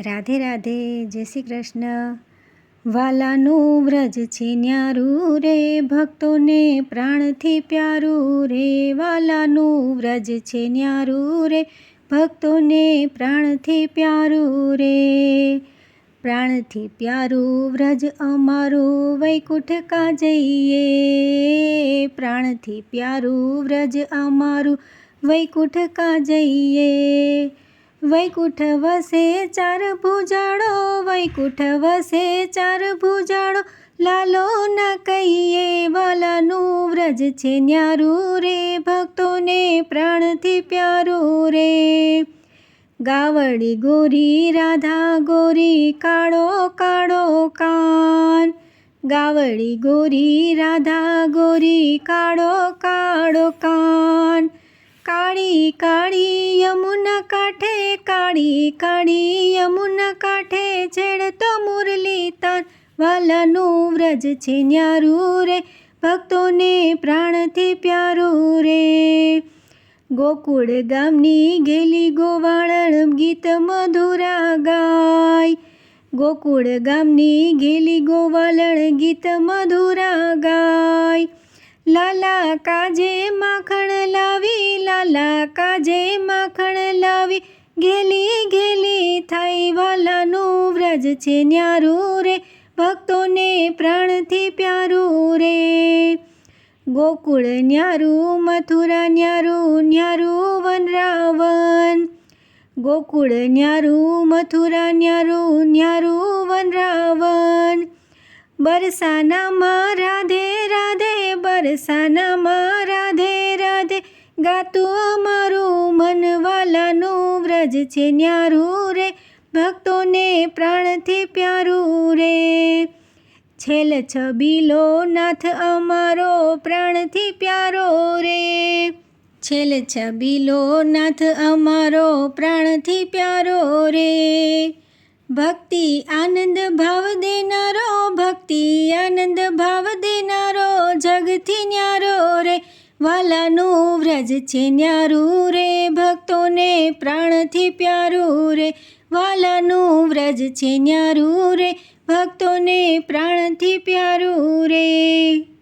રાધે રાધે, જય શ્રી કૃષ્ણ. વાલાનું વ્રજ છે ન્યારું રે, ભક્તોને પ્રાણથી પ્યારું રે. વાલાનું વ્રજ છે ન્યારું રે, ભક્તોને પ્રાણથી પ્યારું રે. પ્રાણથી પ્યારું વ્રજ અમારું વૈકુંઠ કા જઈએ પ્રાણથી પ્યારું વ્રજ અમારું વૈકુંઠ કા જઈએ વૈકુંઠ વસે ચાર ભુજાડો વૈકુંઠ વસે ચાર ભુજાડો લાલો ના કહીએ વાલાનું વ્રજ છે ન્યારું રે, ભક્તોને પ્રાણથી પ્યારું રે. ગાવડી ગોરી, રાધા ગોરી, કાળો કાળો કાન. ગાવડી ગોરી, રાધા ગોરી, કાળો કાળો કાન. કાળી કાળી યમુના કાંઠે, કાળી કાળી યમુના કાંઠે છેડતો મુરલી તાન વાલાનું વ્રજ છે ન્યારું રે, ભક્તોને પ્રાણથી પ્યારું રે. ગોકુળ ગામની ગેલી ગોવાળણ ગીત મધુરા ગાય. ગોકુળ ગામની ગેલી ગોવાળણ ગીત મધુરા ગાય. લાલા કાજે માખણ લાલા કાજે માખણ લાવી ગેલી ગેલી થઈ વાલાનું વ્રજ છે ન્યારું રે, ભક્તોને પ્રાણથી પ્યારું રે. ગોકુળ ન્યારું, મથુરા ન્યારું ન્યારું વનરાવન ગોકુળ ન્યારું, મથુરા ન્યારું ન્યારું વનરાવન બરસાનામાં રાધે રાધે, બરસાનામાં ગાતું અમારું મનવાલાનું વ્રજ છે ન્યારું રે, ભક્તોને પ્રાણથી પ્યારું રે. છેલ છબીલો નાથ અમારો પ્રાણથી પ્યારો રે. છેલ છબીલો નાથ અમારો પ્રાણથી પ્યારો રે. ભક્તિ આનંદ ભાવ દેનારો, ભક્તિ આનંદ વાલાનું વ્રજ છે ન્યારું રે, ભક્તોને પ્રાણથી પ્યારું રે. વાલાનું વ્રજ છે ન્યારું રે, ભક્તોને પ્રાણથી પ્યારું રે.